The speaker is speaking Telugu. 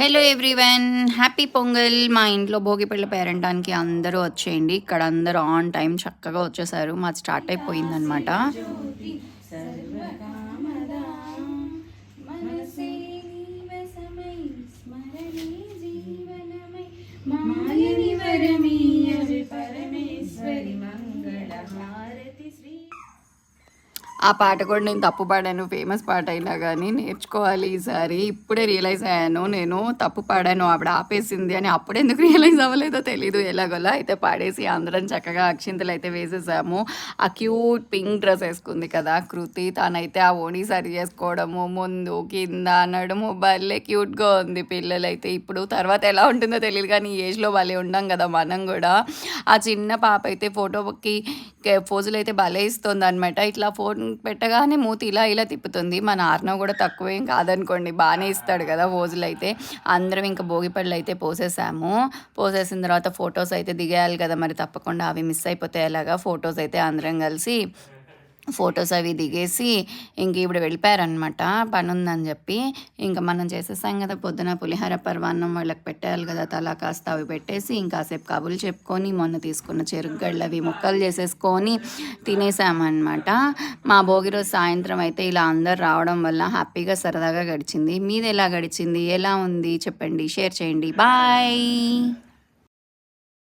హలో ఎవ్రీవన్ హ్యాపీ పొంగల్ మా ఇంట్లో భోగిపల్లి పేరంటానికి అందరూ వచ్చేయండి. ఇక్కడ అందరూ ఆన్ టైం చక్కగా వచ్చేసారు. మాది స్టార్ట్ అయిపోయిందనమాట మాయని వరమే ఆ పాట కూడా నేను తప్పు పాడాను ఫేమస్ పాట అయినా కానీ నేర్చుకోవాలి ఈసారి. ఇప్పుడే రియలైజ్ అయ్యాను నేను తప్పు పాడాను ఆవిడ ఆపేసింది అని అప్పుడు ఎందుకు రియలైజ్ అవ్వలేదో తెలీదు. ఎలాగోలా అయితే పాడేసి అందరం చక్కగా అక్షింతలు అయితే వేసేసాము. ఆ క్యూట్ పింక్ డ్రెస్ వేసుకుంది కదా కృతి తనైతే ఆ ఓణి సరి చేసుకోవడము ముందు కింద అనడము భలే క్యూట్గా ఉంది పిల్లలైతే. ఇప్పుడు తర్వాత ఎలా ఉంటుందో తెలియదు కానీ ఈ ఏజ్లో భలే ఉండం కదా మనం కూడా. ఆ చిన్న పాప అయితే ఫోటోకి ఫోజులు అయితే భలే ఇస్తుంది అనమాట ఇట్లా ఫోన్ పెట్టగానే మూతి ఇలా ఇలా తిప్పుతుంది. మన ఆర్నవ్ కూడా తక్కువేం కాదనుకోండి బాగానే ఇస్తాడు కదా ఫోజులు అయితే అందరం ఇంకా భోగిపళ్ళు అయితే పోసేసాము. పోసేసిన తర్వాత ఫొటోస్ అయితే దిగేయాలి కదా మరి తప్పకుండా. అవి మిస్ అయిపోతే ఎలాగా? ఫొటోస్ అయితే అందరం కలిసి ఫొటోస్ అవి దిగేసి ఇంక ఇప్పుడు వెళ్ళిపోయారనమాట పని ఉందని చెప్పి ఇంకా మనం చేసేసాం కదా పొద్దున పులిహార పర్వాన్నం వాళ్ళకి పెట్టాలి కదా తలా కాస్త అవి పెట్టేసి ఇంకాసేపు కబులు చెప్పుకొని మొన్న తీసుకున్న చెరుగ్గళ్ళు అవి ముక్కలు చేసేసుకొని తినేసామన్నమాట. మా భోగి రోజు సాయంత్రం అయితే ఇలా అందరు రావడం వల్ల హ్యాపీగా సరదాగా గడిచింది. మీది ఎలా గడిచింది? ఎలా ఉంది? చెప్పండి. షేర్ చేయండి. బాయ్!